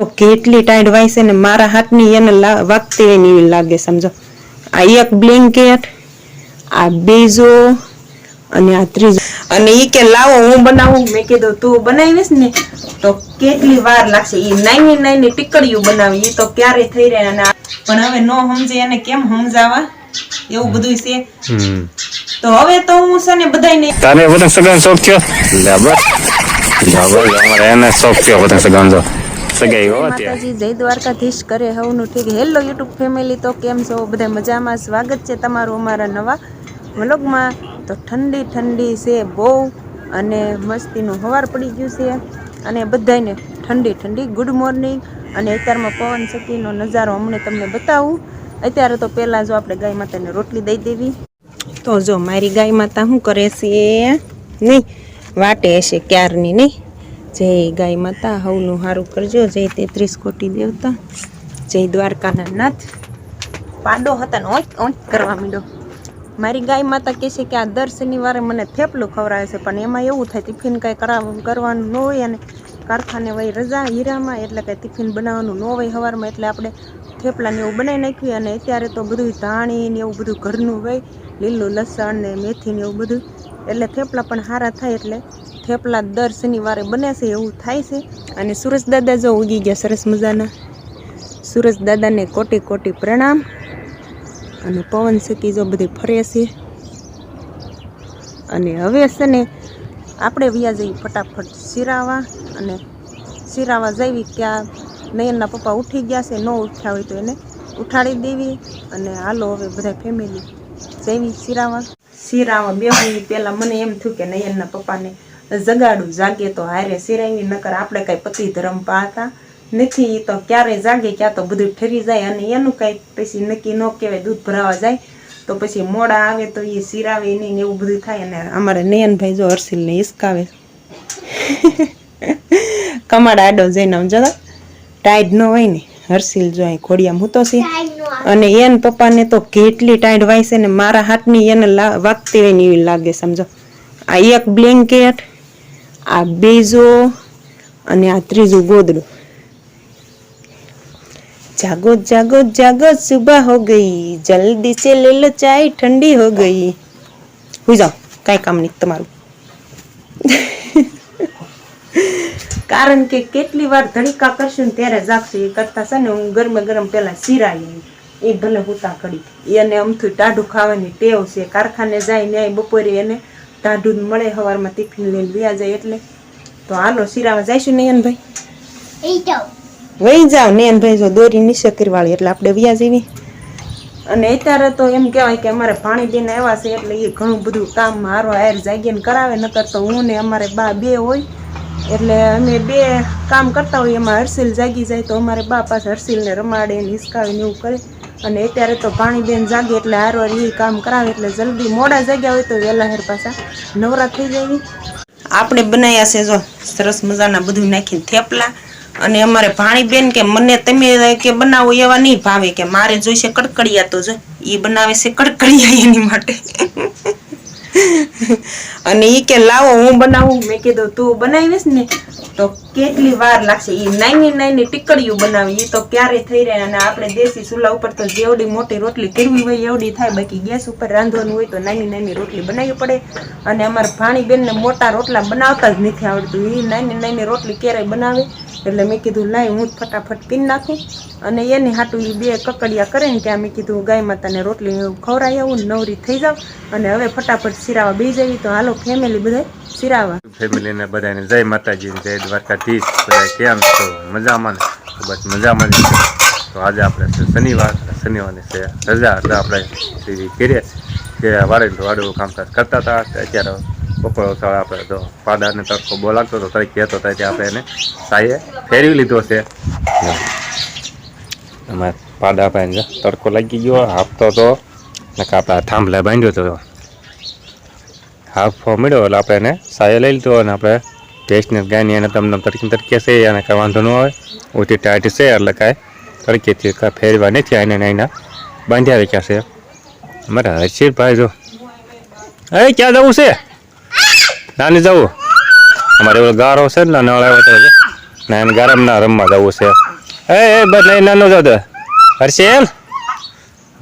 કેટલી tight Y છે ને મારા હાથની એને વાગતી એવી લાગે સમજો. આ એક બ્લેન્કેટ આ બીજો અને આ ત્રીજો. અને એ કે લાવો હું બનાવું. મેં કીધું તું બનાવીશ ને તો કેટલી વાર લાગશે? એ નાની નાની ટીકડીઓ બનાવી એ તો ક્યારે થઈ રહે અને પણ હવે ન સમજે એને કેમ સમજાવા એવું બધું છે. તો હવે તો હું છે ને બધાયને તારે બધા સગાન શોખ થયો? બસ. લે એને શોખ થયો બધા સગાન તો સગાઈ હો માતાજી જય દ્વારકાધીશ કરે હવનું ઠીક. હેલો યુટ્યુબ ફેમિલી તો કેમ છો? બધા મજામાં? સ્વાગત છે તમારું અમારા નવા વ્લોગમાં. તો ઠંડી ઠંડી છે બહુ અને મસ્તીનું હવાર પડી ગયું છે અને બધાને ઠંડી ઠંડી ગુડ મોર્નિંગ અને અત્યારમાં પવન શક્તિનો નજારો અમને તમને બતાવું. અત્યારે તો પહેલાં જો આપણે ગાય માતાને રોટલી દઈ દેવી. તો જો મારી ગાય માતા શું કરે છે? નહીં વાટે હશે ક્યારની નહીં. જય ગાય માતા, હવનું સારું કરજો. જય તેત્રીસ કોટી દેવતા. જય દ્વારકાના નાથ પાડો હતા ને ઓંચ ઓંચ કરવા માંડ્યો મારી ગાય માતા કહે છે કે આ દર શનિવારે મને થેપલું ખવડાવે છે, પણ એમાં એવું થાય, ટિફિન કાંઈ કરાવ કરવાનું ન હોય અને કારખાને વહી રજા, હીરામાં એટલે કંઈ ટિફિન બનાવવાનું ન હોય સવારમાં એટલે આપણે થેપલાને એવું બનાવી નાખ્યું અને અત્યારે તો બધું ધાણી ને એવું બધું ઘરનું હોય લીલું લસણ ને મેથી ને એવું બધું, એટલે થેપલા પણ સારા થાય એટલે થેપલા દર શનિવારે બને છે એવું થાય છે. અને સુરજ દાદા જો ઉગી ગયા સરસ મજાના. સુરજ દાદાને કોટી કોટી પ્રણામ. અને પવન સતી જો બધી ફરે છે. અને હવે છે ને આપણે વ્યા જઈએ ફટાફટ શિરાવા અને શિરાવા જઈએ ત્યાં નયનના પપ્પા ઉઠી ગયા છે. ન ઉઠ્યા હોય તો એને ઉઠાડી દેવી. અને હાલો હવે બધા ફેમિલી જઈએ શિરાવા. શિરાવા બે પહેલાં મને એમ થયું કે નયનના પપ્પાને જગાડું જાગે તો હારે સિરાયની નકર આપણે કાંઈ પતિ ધર્મ પાતા નથી. તો ક્યારે જાગે ક્યાં તો બધું ઠરી જાય અને એનું કાંઈ પછી નક્કી ન કહેવાય દૂધ ભરાવા જાય. તો પછી મોડા આવે તો એ સિરાવે નહીં એવું બધું થાય અને અમારે નયનભાઈ જો હર્ષિલને હિસકાવે. કમાડ આડો જઈને આમ જતા ટાઈડ ન હોય ને હર્ષિલ જો અહીં ખોડિયામ મૂતો છે. અને એન પપ્પાને તો કેટલી ટાઈડ વાય છે ને મારા હાથની એને વાગતી હોય ને એવી લાગે સમજો. આ એક બ્લેન્કેટ આ બીજો અને આ ત્રીજું ગોદડું. જાગો જાગો જાગો સુબહ હો ગઈ. જલ્દી સે લે લો ચાય, ઠંડી હો ગઈ. હોઈ જાઓ, કાંઈ કામ નહીં, તમારું. કારણ કે કેટલી વાર ધડીકા કરશું ત્યારે જાગશું. એ કરતા છે ને હું ગરમે ગરમ પહેલાં સિરાઈ એ ભલે હુતા કરી એને અમથું ટાઢું ખાવાની ટેવ છે. કારખાને જાય ને બપોરે એને ટાઢું મળે સવારમાં ટિફિન લઈને વ્યા જાય એટલે. તો હાલો સિરાવા જઈશું નયનભાઈ. ભાઈ વહી જાવ નયનભાઈ જો દોરી નીચે કરવાળી એટલે આપણે વ્યા જઈએ. અને અત્યારે તો એમ કહેવાય કે અમારે પાણી બેન આવ્યા છે એટલે એ ઘણું બધું કામ હારો આયર જાગીને કરાવે નકર તો હું ને અમારે બા બે હોય. એટલે અમે બે કામ કરતા હોઈએ એમાં હર્ષિલ જાગી જાય તો અમારે બા પાસે હર્ષિલને રમાડે ને હિસકાવીને એવું કરે. અને અત્યારે તો પાણી બેન જાગે એટલે હારો એ કામ કરાવે એટલે જલ્દી મોડા જાગ્યા હોય તો વહેલા હેર પાછા નવરા થઈ જાય. આપણે બનાવ્યા છે જો, સરસ મજાના બધું નાખીને થેપલા. અને અમારે ભાણી બેન કે મને તમે કે બનાવો એવા નહીં ભાવે કે મારે જોઈશે કડકડિયા તો જો એ બનાવે છે કડકડિયા એની માટે. અને એ કે લાવો, હું બનાવું. મેં કીધું, તું બનાવીશ ને, તો કેટલી વાર લાગશે? એ નાની નાની ટીકડીયું બનાવી. એ તો ક્યારે થઈ રહે અને આપણે દેશી ચૂલા ઉપર તો જેવડી મોટી રોટલી કરવી હોય, એવડી થાય. બાકી ગેસ ઉપર રાંધવાનું હોય તો નાની નાની રોટલી બનાવવી પડે. અને અમારે ભાણીબેનને મોટા રોટલા બનાવતા જ નથી આવડતું. એ નાની નાની રોટલી ક્યારેય બનાવે? એટલે મેં કીધું લાય હું ફટાફટ પીન નાખું. અને એની હાટું એ બે કકડિયા કરે ને ત્યાં મેં કીધું, ગાય માતાને રોટલી ખવરાઈ આવું નવરી થઈ જાવ. અને હવે ફટાફટ સિરાવા બે જવી, તો હાલો ફેમિલી બધા સિરાવા ફેમિલીને બધાને જય માતાજી જય દ્વારકાધીશ. બધા કેમ છો? મજામાં બસ મજામાં તો આજે આપણે શનિવાર, શનિવારની રજા એટલે આપણે કરીએ કે વારે વાડું કામકાજ કરતા હતા. અત્યારે બપોર ઉછાળ આપણે તો પાદાને તડકો બોલાવતો હતો તરીકે હતો ત્યાં આપણે એને સાયે ફેરવી લીધો છે. અમારે પાદા ભાઈને તડકો લાગી ગયો, હાફતો તો નકા આપણે થાંભલા બાંધ્યો હતો હાફ મળ્યો, એટલે આપણે એને સાયો લઈ લીધો અને આપણે ટેસ્ટને ગાયની એને તમને તડકી તડકે છે, એને કાંઈ વાંધો ન હોય ઓછી ટાઈટ છે, એટલે કાંઈ તડકેથી કાંઈ ફેરવા નથી આને એના બાંધ્યા રાખ્યા છે. અમારે હર્ષિતભાઈ જો અરે ક્યાં જવું છે? નાની જવું અમારે એવો ગારો છે ને નળ આવ્યો છે. ને એને ગારમ ના રમવા જવું છે. એ એ, બસ નહીં નાનો જાવ હર્ષિલ?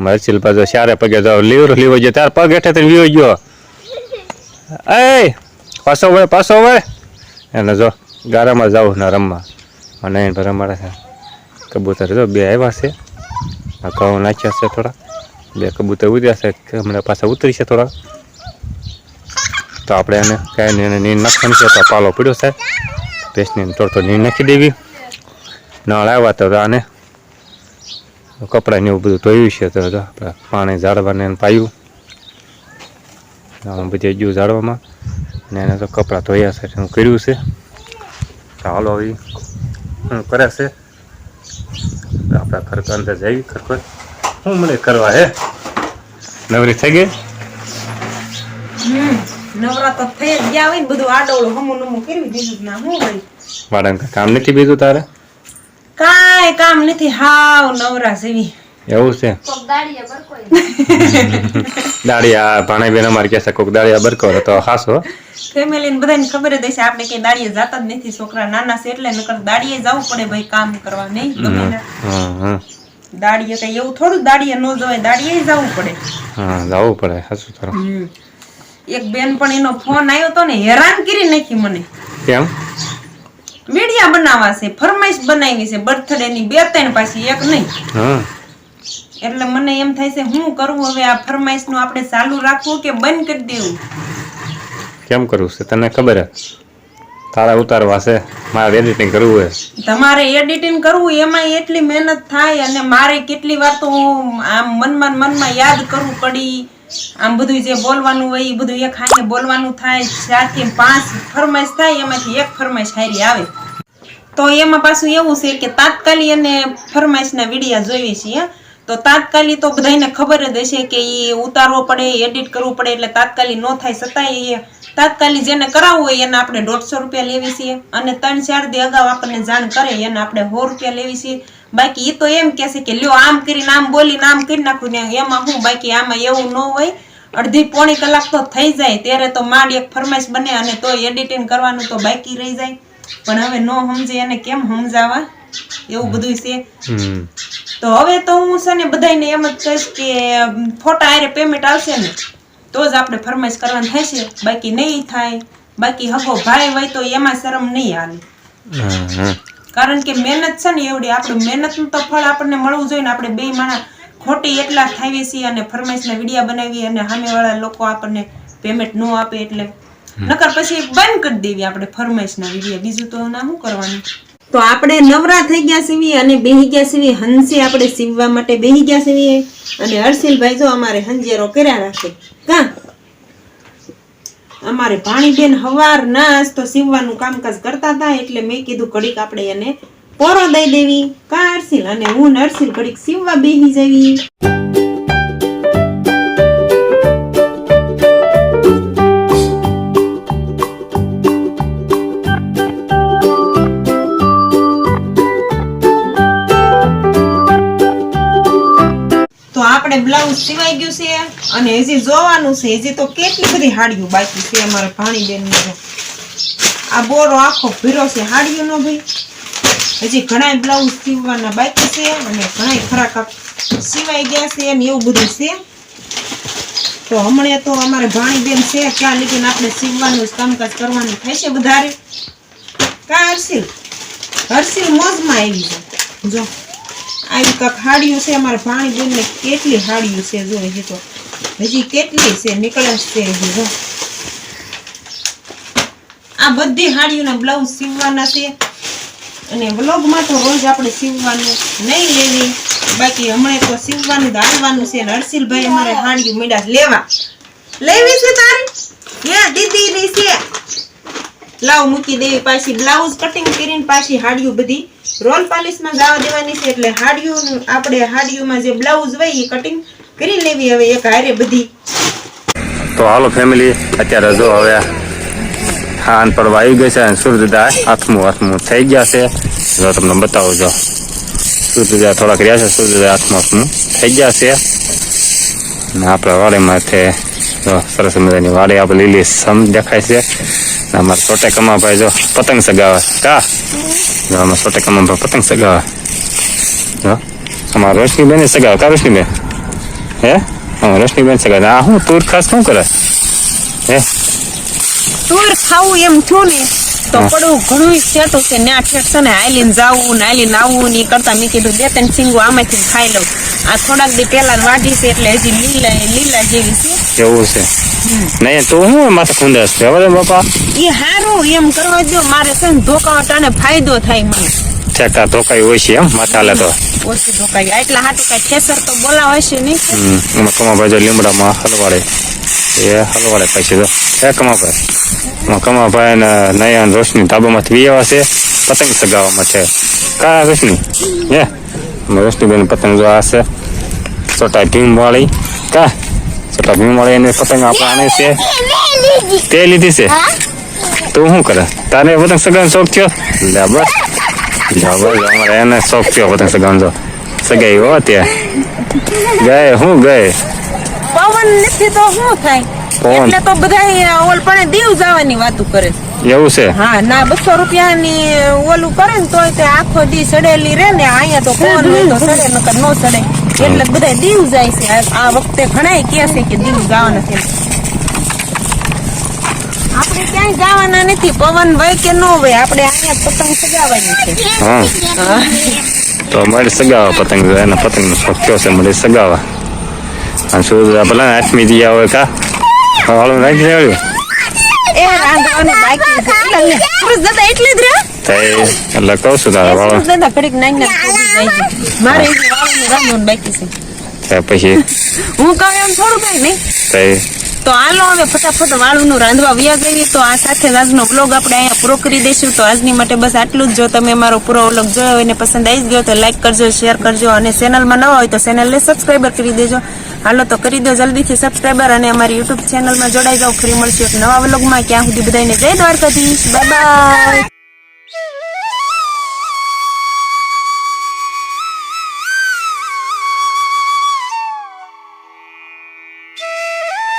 હર્ષિલ પાછો શારે પગે જાવ લીવર લીવો ગયો. તાર પગ હેઠે થઈને વીવો ગયો. એ, પાછો વળે પાછો વળે. એને જો ગારામાં જાવ ને રમવા. અને એને રમાડે છે. કબૂતર જો બે આવ્યા છે. આ ઘઉં નાખ્યા છે થોડા. બે કબૂતર ઉતર્યા છે. હમણાં પાછા ઉતરી છે થોડા. તો આપણે એને કાંઈ એને નીંદ નાખવાની છે તો પાલો પીડ્યો છે. ભેંસની થોડો થોડો નીંદ નાખી દેવી. નળ આવ્યા તો આને કપડાને એવું બધું ધોયું છે તો આપણે પાણી ઝાડવાને એને પાયું. બધી ગયું ઝાડવામાં. ને એને તો કપડાં ધોયા છે હું કર્યું છે. ચાલો હવે હું કરે છે? આપણા ખરખર અંદર જઈ ખરખર શું મને કરવા હે? નવરી થઈ ગઈ? નવરા તો થઈ જ ગયા હોય ને બધું આડોળું હમું નમું કરી દીધું ના હું ભાઈ વાળાને કામ નથી બીજું તારે? કાંઈ કામ નથી. હાવ નવરા જેવી. એવું છે? દાળિયા ભાણા બેન અમારે કહેશે કોક દાળિયા બરકો. તો હાસો ફેમિલી ને બધાને ખબર જ હશે આપણે કઈ દાડીએ જાતા જ નથી. છોકરા નાના છે એટલે નકર દાડીએ જવું પડે ભાઈ કામ કરવા નહીં. ગમે દાડીએ કઈ એવું થોડું દાડીએ ન જવાય દાડીએ જવું પડે. હા જવું પડે હાસું તારો. એક બેન પણ એનો ફોન આવ્યો તો ને હેરાન કરી નાખી મને. કેમ? મીડિયા બનાવવા છે ફરમાઈશ બનાવી છે બર્થડે ની બે ત્રણ પાછી એક નહીં. એટલે મને એમ થાય છે હું કરવું હવે આ ફરમાઈશનું આપણે ચાલુ રાખવું કે બંધ કરી દેવું? કેમ કરવું છે? તને ખબર છે? તારા ઉતારવા છે મારે એડિટિંગ કરવું છે. તમારે એડિટિંગ કરવું એમાં એટલી મહેનત થાય અને મારે કેટલી વાર તો હું આમ મનમાં મનમાં યાદ કરવું પડી. આમ બધું જે બોલવાનું હોય એ બધું એક હાથે બોલવાનું થાય, ચારથી પાંચ ફરમાઈશ થાય, એમાંથી એક ફરમાઈશ હારી આવે. તો એમાં પાછું એવું છે કે તાત્કાલિક અને ફરમાઈશના વિડીયા જોઈએ છીએ. તો તાત્કાલિક તો બધાને ખબર જ હશે કે એ ઉતારવો પડે એડિટ કરવું પડે, એટલે તાત્કાલિક ન થાય છતાંય એ તાત્કાલિક જેને કરાવવું હોય એને આપણે દોઢસો રૂપિયા લેવી છીએ. અને ત્રણ ચાર દી અગાઉ આપણને જાણ કરે એને આપણે સો રૂપિયા લેવી છીએ. બાકી એ તો એમ કહેશે કે લ્યો આમ કરીને આમ બોલીને આમ કરી નાખું ને એમાં હું બાકી આમાં એવું ન હોય. અડધી પોણી કલાક તો થઈ જાય. ત્યારે તો માંડ એક ફરમાઈશ બને અને તો એડિટિંગ કરવાનું તો બાકી રહી જાય. પણ હવે નો સમજે એને કેમ સમજાવા એવું બધું છે. તો હવે તો હું છે ને બધાને એમ જ કહીશ કે ફોટા આરે પેમેન્ટ આવશે ને તો જ આપણે ફરમાઈશ કરવાની થશે. બાકી નહીં થાય. બાકી હકો ભાઈ હોય તો એમાં શરમ નહીં હમ. કારણ કે મહેનત છે ને એવડી આપણે મહેનતનું તો ફળ આપણને મળવું જોઈએ ને આપણે બે માણસ ખોટી એટલા થાવીએ છીએ અને ફરમાઈશના વિડીયા બનાવીએ અને સામેવાળા લોકો આપણને પેમેન્ટ ન આપે એટલે નકર પછી બંધ કરી દેવી આપણે ફરમાઈશના વિડીયા. બીજું તો ના શું કરવાનું? તો આપણે નવરા થઈ ગયા સીવીએ અને બેહી ગયા સીવીએ. હંસે આપણે સીવવા માટે બેહી ગયા સીવીએ. અને હર્ષિલભાઈ જો અમારે હંજેરો કર્યા રાખે. કા? અમારે ભાણીબેન હવાર નાસ તો સીવવાનું કામકાજ કરતા હતા એટલે મેં કીધું ઘડીક આપણે એને પોરો દઈ દેવી. કા હર્ષિલ અને હું નરસિલ ઘડીક સીવવા બેહી જવી. આપણે બ્લાઉઝ સિવાઈ ગયું છે અને હજી જોવાનું છે, હજી તો કેટલી બધી હાડીઓ બાકી છે અમારા ભાણીબેન આ બોરો આખો ભીરો છે હાડીઓનો ભાઈ. હજી ઘણા બ્લાઉઝ સીવવાના બાકી છે અને ઘણા ખરા સિવાઈ ગયા છે અને એવું બધું છે. તો હમણાં તો અમારે ભાણીબેન છે, ક્યાં લીધીને આપણે સીવવાનું કામકાજ કરવાનું થાય છે વધારે? કા હર્ષિલ? હર્ષિલ મોજમાં આવી છે. જો. આવી કાંક હાડીઓ છે, અમારે પાણી બેનને કેટલી હાડીઓ છે જો હજી તો. હજી કેટલી છે નીકળે છે હજી જો આ બધી હાડીઓના બ્લાઉઝ સીવવાના છે. અને વ્લોગમાં તો રોજ આપણે સીવવાનું નહીં લેવી. બાકી હમણાં તો સીવવાનું હાલવાનું છે અને હર્ષિલભાઈ અમારે હાડીઓ મીડા લેવા. લેવી છે તારી? હે, દીદીની છે. લાવ મૂકી દેવી પાછી બ્લાઉઝ કટિંગ કરીને પાછી હાડીઓ બધી રોલ પાલિશમાં જવા દેવાની છે એટલે હાડિયું આપણે હાડિયુંમાં જે બ્લાઉઝ હોય એ કટિંગ કરી લેવી. હવે એક હારે બધી. તો હાલો ફેમિલી અત્યારે જો હવે હાન પડવા આવી ગઈ છે અને સૂર્યદા હાથમું હાથમું થઈ ગયા છે. જો તમને બતાવું જો. સૂર્યદા થોડાક રહ્યા છે, સૂર્યદા હાથમું હાથમું થઈ ગયા છે. અને આપણા વાડીમાંથી જો સરસ મજાની વાડી આપણે લીલી સમ દેખાય છે. અમારા છોટે કમાભાઈ જો પતંગ સગાવે. કા? જો અમારા છોટે કમાભાઈ પતંગ સગાવે હા અમારા રોશનીબેન સગા કા રોશનીબેન હે હા રોશનીબેન સગા આ હું તુર ખાસ શું કરે હે તુર ખાવું એમ થયું ને તો. પડવું ઘણું સેટું છે ને આ ઠેક છે ને આઈલીન જાવું ને આઈલીન આવવું ને કરતા મેં કીધું બે ત્રણ સિંગો આમાંથી ખાઈ લઉં આ થોડાક દી પહેલા વાઢી છે એટલે હજી લીલા લીલા જેવી છે એવું છે નહીં તું હું માથે ખુંદાસ છે? બરાબર બાપા. એ હારું એમ કરવા દો મારે છે ને ધોકા વટાને ફાયદો થાય મને. ઠેકા ધોકાઈ હોય છે એમ માથે લે તો. ઓછી ધોકાઈ એટલા હાટું કઈ ઠેસર તો બોલાવે છે નહીં. હમ કમા ભાઈ જો લીમડામાં હલવાડે. એ હલવાડે પછી તો હે કમાભાઈ એમાં કમાભાઈ ને નયન રોશની ધાબામાંથી વી આવ્યા છે પતંગ સગાવવામાં છે. કા રોશની? હે? રોશની બેન પતંગ જો આ છે. છોટા ભીમ વાળી કા? છોટા મળે એને પતંગ આપણે છે? તે લીધી છે? તું શું કરે? તારે પતંગ સગાવવાનો શોખ થયો? લે બસ. બસ અમારે એને શોખ થયો પતંગ જો સગાઈ હો ત્યાં ગયે હું ગયે? પવન નથી તો શું થાય? એટલે તો બધા ઓલ પણ દીવ જવાની વાત કરે એવું છે? હા ના બસો રૂપિયાની ઓલું કરે ને તોય તે આખો દી સડેલી રે ને અહીંયા તો ફોન હોય તો સડે નકર નો સડે. એટલે બધા દીવ જાય છે. આ- વખતે ઘણા કે છે કે દીવ જવાના છે. આપણે ક્યાંય જવાના નથી. પવન ભાઈ કે ન હોય આપણે અહીંયા પતંગ સગાવવાની છે. તો મારે સગાવા પતંગ એના પતંગનો શોખ કયો છે? મારે સગાવા અને શું ભલા આઠમી દિયા આવે કા? વાળું રાખી દેવાયું એ રાંધવાનું બાકી છે. એટલે જ રે તો એટલે કહું છું તારા વાળો ઘડીક નાઈ નાઈ પોગી જાય છે. મારે હજી રાંધવાનું બાકી છે તો પછી હું કહું એમ થોડું કઈ નહીં તો તો હાલો હવે ફટાફટ વાળુનું રાંધવા વ્યા જઈએ તો આ સાથે જ આજનો બ્લોગ આપણે અહીંયા પૂરો કરી દઈશું તો આજની માટે બસ આટલું જ જો તમે મારો પૂરો વ્લોગ જોયો હોય ને પસંદ આવી ગયો તો લાઈક કરજો શેર કરજો અને ચેનલમાં નવા હોય તો ચેનલને સબસ્ક્રાઈબર કરી દેજો હાલો તો કરી દો જલ્દીથી સબસ્ક્રાઈબર અને અમારી યુટ્યુબ ચેનલમાં જોડાઈ જાઓ ફ્રી મળશે એક નવા વ્લોગમાં ક્યાં સુધી બધાને જય દ્વારકાધીશ બાય બાય